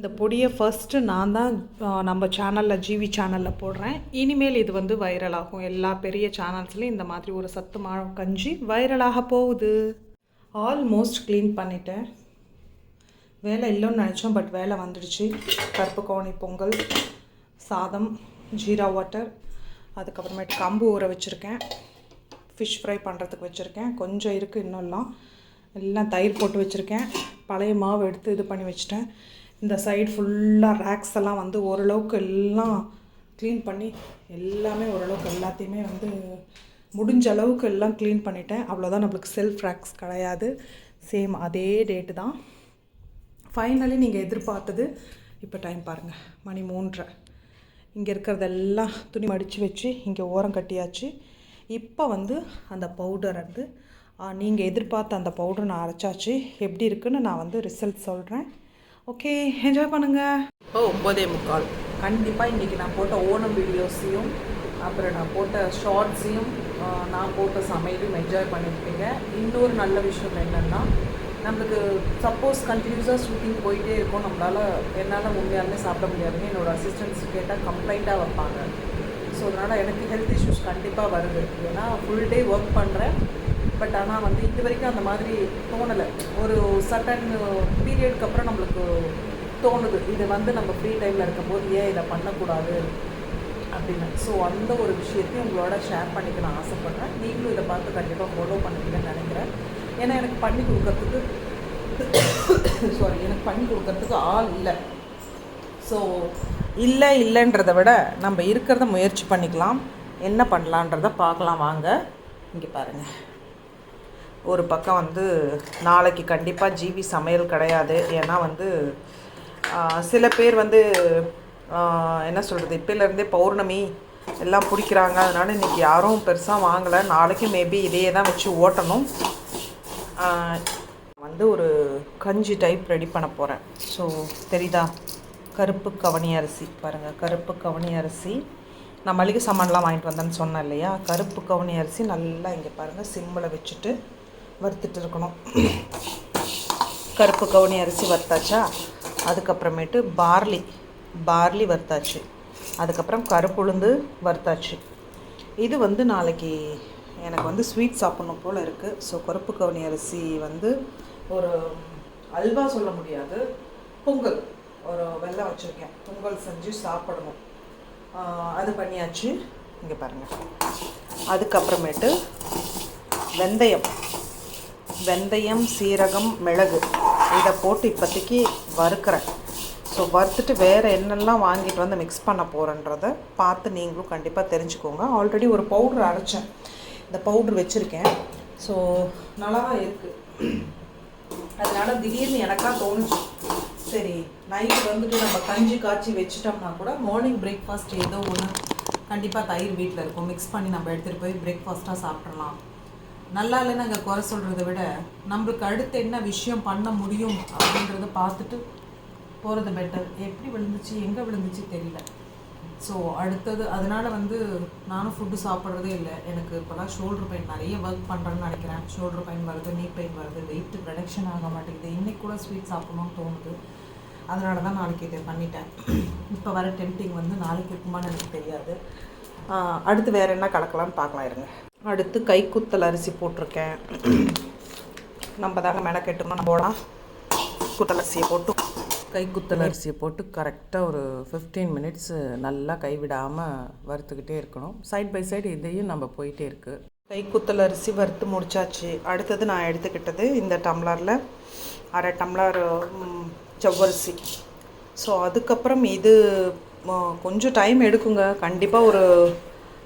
இந்த பொடியை ஃபஸ்ட்டு நான் தான் நம்ம சேனலில் ஜிவி சேனலில் போடுறேன். இனிமேல் இது வந்து வைரலாகும் எல்லா பெரிய சேனல்ஸ்லேயும் இந்த மாதிரி ஒரு சத்து மாவு கஞ்சி வைரலாக போகுது. ஆல்மோஸ்ட் க்ளீன் பண்ணிட்டேன். வேலை இல்லைன்னு நினச்சோம் பட் வேலை வந்துடுச்சு. கருப்பு கவுனி பொங்கல் சாதம் ஜீரா வாட்டர் அதுக்கப்புறமேட்டு கம்பு ஊற வச்சுருக்கேன். ஃபிஷ் ஃப்ரை பண்ணுறதுக்கு வச்சுருக்கேன். கொஞ்சம் இருக்குது இன்னும்லாம் எல்லாம் தயிர் போட்டு வச்சுருக்கேன். பழைய மாவு எடுத்து இது பண்ணி வச்சுட்டேன். இந்த சைடு ஃபுல்லாக ரேக்ஸ் எல்லாம் வந்து ஓரளவுக்கு எல்லாம் க்ளீன் பண்ணி எல்லாமே ஓரளவுக்கு எல்லாத்தையுமே வந்து முடிஞ்ச அளவுக்கு எல்லாம் க்ளீன் பண்ணிட்டேன். அவ்வளோதான் நம்மளுக்கு செல்ஃப் ரேக்ஸ் கிடையாது. சேம் அதே டேட்டு தான். ஃபைனலி நீங்கள் எதிர்பார்த்தது இப்போ டைம் பாருங்கள் மணி மூன்றரை. இங்கே இருக்கிறதெல்லாம் துணி மடித்து வச்சு இங்கே ஓரம் கட்டியாச்சு. இப்போ வந்து அந்த பவுடர் வந்து நீங்கள் எதிர்பார்த்த அந்த பவுடர் நான் அரைச்சாச்சு. எப்படி இருக்குன்னு நான் வந்து ரிசல்ட் சொல்கிறேன் ஓகே என்ஜாய் பண்ணுங்கள் ஓ ஒம்பதே முக்கால். கண்டிப்பாக இன்றைக்கி நான் போட்ட ஓணம் வீடியோஸையும் அப்புறம் நான் போட்ட ஷார்ட்ஸையும் நான் போட்ட சமையலையும் என்ஜாய் பண்ணியிருப்பீங்க. இன்னொரு நல்ல விஷயம் என்னென்னா நம்மளுக்கு சப்போஸ் கண்டினியூஸாக ஷூட்டிங் போயிட்டே இருக்கும். நம்மளால் என்னால் உண்மையாலுமே சாப்பிட முடியாதுங்க என்னோடய அசிஸ்டன்ஸ் கேட்டால் கம்ப்ளைண்ட்டாக வைப்பாங்க. ஸோ அதனால் எனக்கு ஹெல்த் இஷ்யூஸ் கண்டிப்பாக வருது. ஏன்னா ஃபுல் டே ஒர்க் பண்ணுறேன் பட் ஆனால் வந்து இது வரைக்கும் அந்த மாதிரி தோணலை. ஒரு சட்டன் பீரியடுக்கு அப்புறம் நம்மளுக்கு தோணுது. இது வந்து நம்ம ஃப்ரீ டைமில் இருக்கும்போது ஏன் இதை பண்ணக்கூடாது அப்படின்னு. ஸோ அந்த ஒரு விஷயத்தையும் உங்களோட ஷேர் பண்ணிக்க நான் ஆசைப்பட்றேன். நீங்களும் இதை பார்த்து கண்டிப்பாக ஃபாலோ பண்ணுவீங்கன்னு நினைக்கிறேன். ஏன்னா எனக்கு பண்ணி கொடுக்கறதுக்கு சாரி எனக்கு பண்ணி கொடுக்கறதுக்கு ஆள் இல்லை. ஸோ இல்லை இல்லைன்றதை விட நம்ம இருக்கிறத முயற்சி பண்ணிக்கலாம். என்ன பண்ணலான்றத பார்க்கலாம். வாங்க இங்கே பாருங்கள் ஒரு பக்கம் வந்து நாளைக்கு கண்டிப்பாக ஜிவி சமையல் கிடையாது. ஏன்னா வந்து சில பேர் வந்து என்ன சொல்கிறது இப்போலேருந்தே பௌர்ணமி எல்லாம் பிடிக்கிறாங்க. அதனால் இன்றைக்கி யாரும் பெருசாக வாங்கலை. நாளைக்கு மேபி இதையே தான் வச்சு ஓட்டணும். வந்து ஒரு கஞ்சி டைப் ரெடி பண்ண போகிறேன் ஸோ தெரியுதா? கருப்பு கவனி அரிசி. பாருங்கள் கருப்பு கவனி அரிசி. நான் மளிகை சாமான்லாம் வாங்கிட்டு வந்தேன்னு சொன்னேன் இல்லையா? கருப்பு கவனி அரிசி நல்லா இங்கே பாருங்கள் சிம்மில் வச்சுட்டு வறுத்துட்டு இருக்கணும் கருப்பு கவுனி அரிசி வறுத்தாச்சா? அதுக்கப்புறமேட்டு பார்லி. பார்லி வறுத்தாச்சு. அதுக்கப்புறம் கருப்புளுந்து வறுத்தாச்சு. இது வந்து நாளைக்கு எனக்கு வந்து ஸ்வீட் சாப்பிட்ணும் போல் இருக்குது ஸோ கருப்பு கவுனி அரிசி வந்து ஒரு அல்வா சொல்ல முடியாது. பொங்கல். ஒரு வெள்ளம் வச்சுருக்கேன். பொங்கல் செஞ்சு சாப்பிடணும். அது பண்ணியாச்சு. இங்கே பாருங்கள் அதுக்கப்புறமேட்டு வெந்தயம். வெந்தயம் சீரகம் மிளகு. இதை போட்டு இப்போதைக்கு வறுக்கிறேன். ஸோ வறுத்துட்டு வேறு என்னெல்லாம் வாங்கிட்டு வந்து மிக்ஸ் பண்ண போகிறேன்றத பார்த்து நீங்களும் கண்டிப்பாக தெரிஞ்சுக்கோங்க. ஆல்ரெடி ஒரு பவுட்ரு அரைச்சேன். இந்த பவுட்ரு வச்சுருக்கேன். ஸோ நல்லா தான் இருக்குது அதனால திடீர்னு எனக்காக தோணுச்சு. சரி நைட்டு வந்துட்டு நம்ம கஞ்சி காய்ச்சி வச்சுட்டோம்னா கூட மார்னிங் பிரேக்ஃபாஸ்ட் ஏதோ ஒன்று கண்டிப்பாக தயிர் வீட்டில் இருக்கும். மிக்ஸ் பண்ணி நம்ம எடுத்துகிட்டு போய் பிரேக்ஃபாஸ்ட்டாக சாப்பிட்றலாம் நல்லா இல்லைன்னு அங்கே குறை சொல்கிறத விட நம்மளுக்கு அடுத்து என்ன விஷயம் பண்ண முடியும் அப்படின்றத பார்த்துட்டு போகிறது பெட்டர் எப்படி விழுந்துச்சு எங்கே விழுந்துச்சு தெரியல. ஸோ அடுத்தது அதனால் வந்து நானும் ஃபுட்டு சாப்பிட்றதே இல்லை. எனக்கு இப்போலாம் ஷோல்டர் பெயின் நிறைய ஒர்க் பண்ணுறேன்னு நினைக்கிறேன். ஷோல்டர் பெயின் வருது நீ பெயின் வருது வெயிட் ரிடக்ஷன் ஆக மாட்டேங்குது. இன்றைக்கி கூட ஸ்வீட் சாப்பிட்ணும்னு தோணுது. அதனால தான் நாளைக்கு இதை பண்ணிட்டேன். இப்போ வர டெம்டிங் வந்து நாளைக்கு இருக்குமான்னு எனக்கு தெரியாது. அடுத்து வேறு என்ன கலக்கலாம்னு பார்க்கலாம் இருங்க. அடுத்து கைக்குத்தல் அரிசி போட்டிருக்கேன். நம்ம தாங்க மெனக்கெட்டுமா நம்ம போடலாம். குத்தல் அரிசியை போட்டு. கைக்குத்தல் அரிசியை போட்டு கரெக்டாக ஒரு ஃபிஃப்டீன் மினிட்ஸ் நல்லா கைவிடாமல் வறுத்துக்கிட்டே இருக்கணும். சைட் பை சைடு இதையும் நம்ம போயிட்டே இருக்கு. கைக்குத்தல் அரிசி வறுத்து முடிச்சாச்சு. அடுத்தது நான் எடுத்துக்கிட்டது இந்த டம்ளரில் அரை டம்ளர் ம், ஜவ்வரிசி. ஸோ அதுக்கப்புறம் இது கொஞ்சம் டைம் எடுக்குங்க. கண்டிப்பாக ஒரு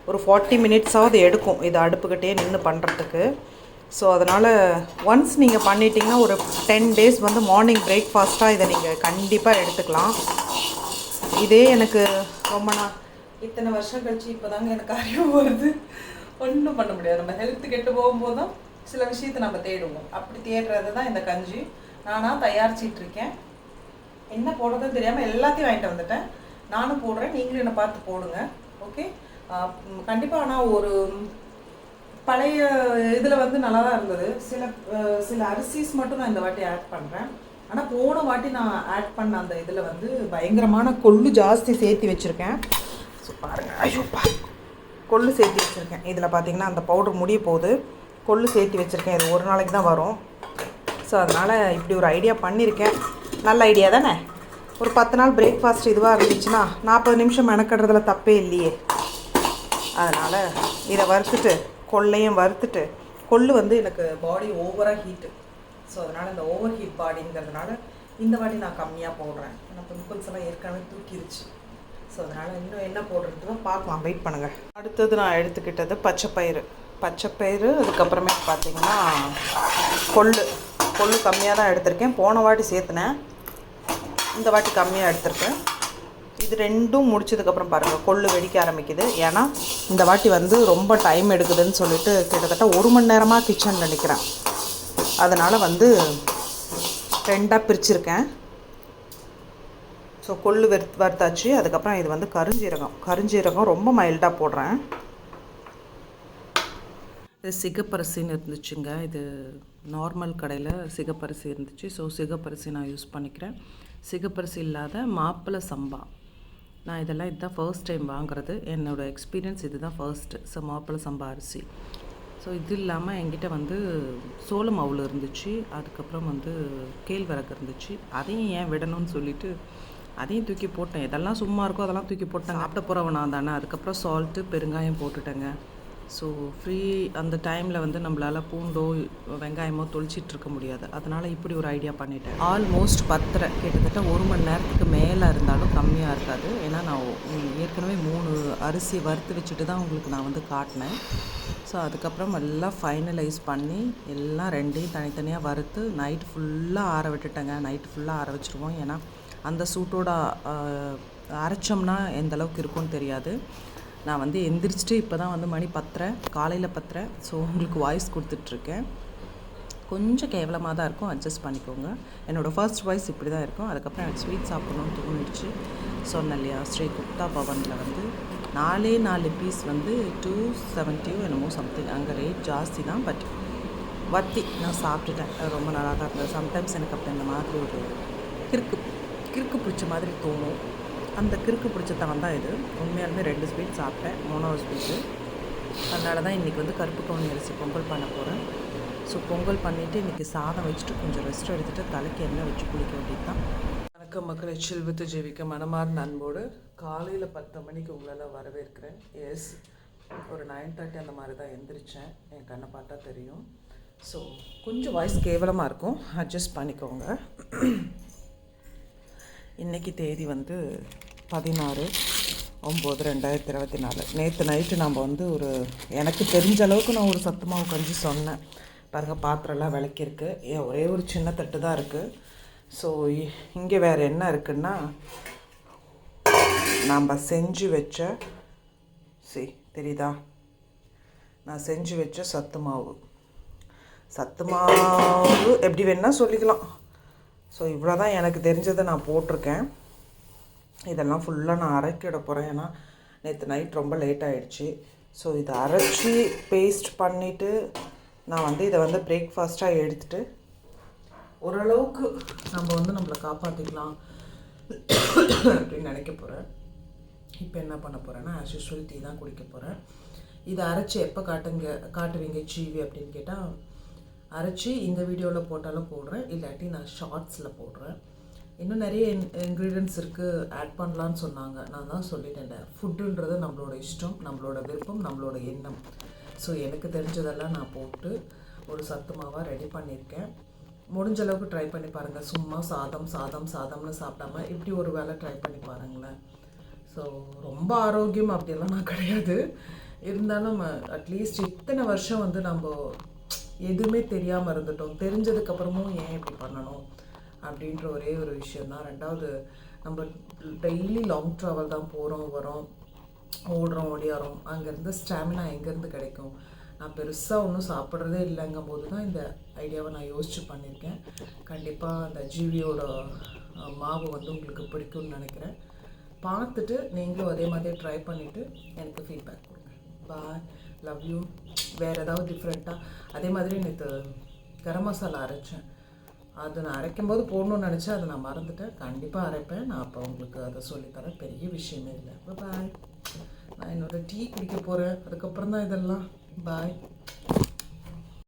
ஒரு ஃபார்ட்டி மினிட்ஸாவது எடுக்கும் இது அடுப்புக்கிட்டே நின்று பண்ணுறதுக்கு ஸோ அதனால் ஒன்ஸ் நீங்கள் பண்ணிட்டீங்கன்னா ஒரு டென் டேஸ் வந்து மார்னிங் பிரேக்ஃபாஸ்ட்டாக இதை நீங்கள் கண்டிப்பாக எடுத்துக்கலாம். இதே எனக்கு ரொம்ப நாள் இத்தனை வருஷம் கழிச்சு இப்போ தாங்க எனக்கு அறிவு வருது. ஒன்றும் பண்ண முடியாது. நம்ம ஹெல்த்து கெட்டு போகும்போது தான் சில விஷயத்தை நம்ம தேடுவோம். அப்படி தேடுறது தான் இந்த கஞ்சி. நானாக தயாரிச்சிட்டு இருக்கேன் என்ன போடுறதுன்னு தெரியாமல் எல்லாத்தையும் வாங்கிட்டு வந்துட்டேன். நானும் போடுறேன். நீங்களும் என்னை பார்த்து போடுங்க. ஓகே கண்டிப்பாக ஆனால் ஒரு பழைய இதில் வந்து நல்லா தான் இருந்தது. சில சில அரிசிஸ் மட்டும் நான் இந்த வாட்டி ஆட் பண்ணுறேன் ஆனால் போன வாட்டி நான் ஆட் பண்ண அந்த இதில் வந்து பயங்கரமான கொள்ளு ஜாஸ்தி சேர்த்து வச்சுருக்கேன். ஸோ பாருங்கள் ஐயோப்பா கொள்ளு சேர்த்து வச்சுருக்கேன். இதில் பார்த்தீங்கன்னா அந்த பவுடர் முடிய போகுது. கொள்ளு சேர்த்து வச்சுருக்கேன். இது ஒரு நாளைக்கு தான் வரும். ஸோ அதனால் இப்படி ஒரு ஐடியா பண்ணியிருக்கேன் நல்ல ஐடியா தானே? ஒரு பத்து நாள் பிரேக்ஃபாஸ்ட் இதுவாக இருந்துச்சுன்னா நாற்பது நிமிஷம் மெனக்கடுறதுல தப்பே இல்லையே. அதனால் இதை வறுத்துட்டு கொள்ளையும் வறுத்துட்டு கொள்ளு வந்து எனக்கு பாடி ஓவராக ஹீட்டு ஸோ அதனால் இந்த ஓவர் ஹீட் பாடிங்கிறதுனால இந்த வாட்டி நான் கம்மியாக போடுறேன். எனக்கு பிம்பிள்ஸ் எல்லாம் ஏற்கனவே தூக்கிருச்சு. ஸோ அதனால் இன்னும் என்ன போடுறது பார்க்கலாம். வெயிட் பண்ணுங்கள் அடுத்தது நான் எடுத்துக்கிட்டது பச்சைப்பயிறு பச்சைப்பயிறு அதுக்கப்புறமே பார்த்தீங்கன்னா கொள்ளு. கொள்ளு கம்மியாக தான் எடுத்திருக்கேன். போன வாட்டி சேர்த்துனேன். இந்த வாட்டி கம்மியாக எடுத்திருக்கேன். இது ரெண்டும் முடிச்சதுக்கப்புறம் பாருங்கள் கொள்ளு வெடிக்க ஆரம்பிக்குது. ஏன்னா இந்த வாட்டி வந்து ரொம்ப டைம் எடுக்குதுன்னு சொல்லிட்டு கிட்டத்தட்ட ஒரு மணி நேரமாக கிச்சனில் நிற்கிறேன் அதனால் வந்து ரெண்டாக பிரிச்சிருக்கேன். ஸோ கொள்ளு வெறு வறுத்தாச்சு. அதுக்கப்புறம் இது வந்து கருஞ்சீரகம். கருஞ்சீரகம் ரொம்ப மைல்டாக போடுறேன். இது சிகப்பரிசின்னு இருந்துச்சுங்க. இது நார்மல் கடையில் சிகப்பரிசி இருந்துச்சு. ஸோ சிகப்பரிசி நான் யூஸ் பண்ணிக்கிறேன். சிகப்பரிசி இல்லாத மாப்பிள்ளை சம்பா. நான் இதெல்லாம் இதுதான் ஃபர்ஸ்ட் டைம் வாங்குறது. என்னோடய எக்ஸ்பீரியன்ஸ் இதுதான் ஃபர்ஸ்ட்டு ஸோ மாப்பிள்ளை சம்பா அரிசி. ஸோ இது இல்லாமல் என்கிட்ட வந்து சோள மாவுல இருந்துச்சு. அதுக்கப்புறம் வந்து கேழ்வரகு இருந்துச்சு. அதையும் ஏன் விடணும்னு சொல்லிட்டு அதையும் தூக்கி போட்டேன். இதெல்லாம் சும்மா இருக்கோ அதெல்லாம் தூக்கி போட்டேன். சாப்பிட்ட போகிறவனா தானே. அதுக்கப்புறம் சால்ட்டு பெருங்காயம் போட்டுட்டேங்க. ஸோ ஃப்ரீ அந்த டைமில் வந்து நம்மளால் பூண்டோ வெங்காயமோ தொளிச்சிட்டு இருக்க முடியாது. அதனால் இப்படி ஒரு ஐடியா பண்ணிட்டேன். ஆல்மோஸ்ட் பத்தரை. கிட்டத்தட்ட ஒரு மணி நேரத்துக்கு மேலே இருந்தாலும் கம்மியாக இருக்காது. ஏன்னா நான் ஏற்கனவே மூணு அரிசி வறுத்து வச்சுட்டு தான் உங்களுக்கு நான் வந்து காட்டினேன். ஸோ அதுக்கப்புறம் எல்லாம் ஃபைனலைஸ் பண்ணி எல்லாம் ரெண்டையும் தனித்தனியாக வறுத்து நைட் ஃபுல்லாக ஆற விட்டுட்டேங்க. நைட் ஃபுல்லாக ஆற வச்சுருவோம். ஏன்னா அந்த சூட்டோட அரைச்சோம்னா எந்த அளவுக்கு இருக்கும்னு தெரியாது. நான் வந்து எந்திரிச்சிட்டு இப்போ தான் வந்து மணி பத்தரை காலையில் பத்தரை. ஸோ உங்களுக்கு வாய்ஸ் கொடுத்துட்ருக்கேன். கொஞ்சம் கேவலமாக தான் இருக்கும். அட்ஜஸ்ட் பண்ணிக்கோங்க. என்னோடய ஃபர்ஸ்ட் வாய்ஸ் இப்படி தான் இருக்கும். அதுக்கப்புறம் எனக்கு ஸ்வீட் சாப்பிட்ணும்னு தோணுச்சு சொன்னேன் இல்லையா ஸ்ரீ குப்தா பவனில் வந்து நாலே நாலு பீஸ் வந்து டூ செவன்ட்டியோ என்னமோ சம்திங் அங்கே ரேட் ஜாஸ்தி தான் பட் வத்தி. நான் சாப்பிட்டுட்டேன். ரொம்ப நல்லா தான் இருந்தது. சம்டைம்ஸ் எனக்கு அப்போ இந்த மாதிரி ஒரு கிறுக்கு கிறுக்கு பிடிச்ச மாதிரி தோணும். அந்த கிறுக்கு பிடிச்சதான் தான் இது. உண்மையாலுமே ரெண்டு ஸ்வீட் சாப்பிட்டேன். மூணாவது ஸ்வீட்டு அதனால தான் இன்றைக்கி வந்து கருப்பு கவுனி அரிசி பொங்கல் பண்ண போகிறேன் ஸோ பொங்கல் பண்ணிவிட்டு இன்றைக்கி சாதம் வச்சுட்டு கொஞ்சம் ரெஸ்ட் எடுத்துகிட்டு தலைக்கு எண்ணெய் வச்சு குளிக்க வேண்டியது தான் வணக்கம் மக்களை. செல்வத்து ஜெயிக்க மனமார்ந்த அன்போடு காலையில் பத்து மணிக்கு உங்களெல்லாம் வரவேற்கிறேன். எஸ் ஒரு நைன் தேர்ட்டி அந்த மாதிரி தான் எந்திரிச்சேன். என் கண்ணை பார்த்தா தெரியும். ஸோ கொஞ்சம் வாய்ஸ் கேவலமாக இருக்கும். அட்ஜஸ்ட் பண்ணிக்கோங்க. இன்றைக்கி தேதி வந்து பதினாறு ஒம்பது ரெண்டாயிரத்தி இருபத்தி நாலு. நேற்று நைட்டு நம்ம வந்து ஒரு எனக்கு தெரிஞ்ச அளவுக்கு நான் ஒரு சத்து மாவு கஞ்சி சொன்னேன். பாருங்கள் பாத்திரம்லாம் விளக்கியிருக்கு. ஏன் ஒரே ஒரு சின்ன தட்டு தான் இருக்குது ஸோ இங்கே வேறு என்ன இருக்குன்னா நம்ம செஞ்சு வச்ச சி தெரியுதா? நான் செஞ்சு வச்ச சத்து மாவு. சத்து மாவு எப்படி வேணால் சொல்லிக்கலாம். ஸோ இவ்வளோ தான் எனக்கு தெரிஞ்சதை நான் போட்டிருக்கேன். இதெல்லாம் ஃபுல்லாக நான் அரைக்கிட போகிறேன் ஏன்னா நேற்று நைட் ரொம்ப லேட் ஆகிடுச்சு ஸோ இதை அரைச்சி பேஸ்ட் பண்ணிவிட்டு நான் வந்து இதை வந்து பிரேக்ஃபாஸ்ட்டாக எடுத்துகிட்டு ஓரளவுக்கு நம்ம வந்து நம்மளை காப்பாற்றிக்கலாம் அப்படின்னு நினைக்க போகிறேன் இப்போ என்ன பண்ண போகிறேன்னா ஆஸ் யூஸ்வல் டீ தான் குடிக்க போகிறேன் இதை அரைச்சி எப்போ காட்டுங்க காட்டுவீங்க சீவி அப்படின்னு கேட்டால் அரைச்சி இந்த வீடியோவில் போட்டாலும் போடுறேன். இல்லாட்டி நான் ஷார்ட்ஸில் போடுறேன். இன்னும் நிறைய இன்க்ரீடியன்ஸ் இருக்குது ஆட் பண்ணலான்னு சொன்னாங்க. நான் தான் சொல்லிட்டேன் ஃபுட்டுன்றது நம்மளோட இஷ்டம் நம்மளோட விருப்பம் நம்மளோட எண்ணம். ஸோ எனக்கு தெரிஞ்சதெல்லாம் நான் போட்டு ஒரு சத்து மாவாக ரெடி பண்ணியிருக்கேன். முடிஞ்ச அளவுக்கு ட்ரை பண்ணி பாருங்கள் சும்மா சாதம் சாதம் சாதம்னு சாப்பிடாம இப்படி ஒரு வேளை ட்ரை பண்ணி பாருங்களேன். ஸோ ரொம்ப ஆரோக்கியம் அப்படியெல்லாம் நான் கிடையாது. இருந்தாலும் அட்லீஸ்ட் இத்தனை வருஷம் வந்து நம்ம எதுவுமே தெரியாமல் இருந்துட்டோம். தெரிஞ்சதுக்கப்புறமும் ஏன் இப்படி பண்ணணும்? அப்படின்ற ஒரே ஒரு விஷயம் தான் ரெண்டாவது நம்ம டெய்லி லாங் ட்ராவல் தான் போகிறோம் வரோம் ஓடுறோம் ஓடியாரோம் அங்கேருந்து ஸ்டாமினா எங்கேருந்து கிடைக்கும்? நான் பெருசாக ஒன்றும் சாப்பிட்றதே இல்லைங்கும் போது தான் இந்த ஐடியாவை நான் யோசிச்சு பண்ணியிருக்கேன். கண்டிப்பாக அந்த ஜீவியோட மாவு வந்து உங்களுக்கு பிடிக்கும்னு நினைக்கிறேன். பார்த்துட்டு நீங்களும் அதே மாதிரி ட்ரை பண்ணிவிட்டு எனக்கு ஃபீட்பேக் கொடுங்க. பாய் லவ் யூ வேறு ஏதாவது டிஃப்ரெண்ட்டாக அதே மாதிரி நேற்று கரம் மசாலா அரைச்சேன். அது நான் அரைக்கும் போது போடணும்னு நினச்சேன். அதை நான் மறந்துட்டேன். கண்டிப்பாக அரைப்பேன். நான் அப்போ உங்களுக்கு அதை சொல்லித்தரேன். பெரிய விஷயமே இல்லை. பாய் நான் என்னோடய டீ குடிக்க போகிறேன் அதுக்கப்புறம் தான் இதெல்லாம். பாய்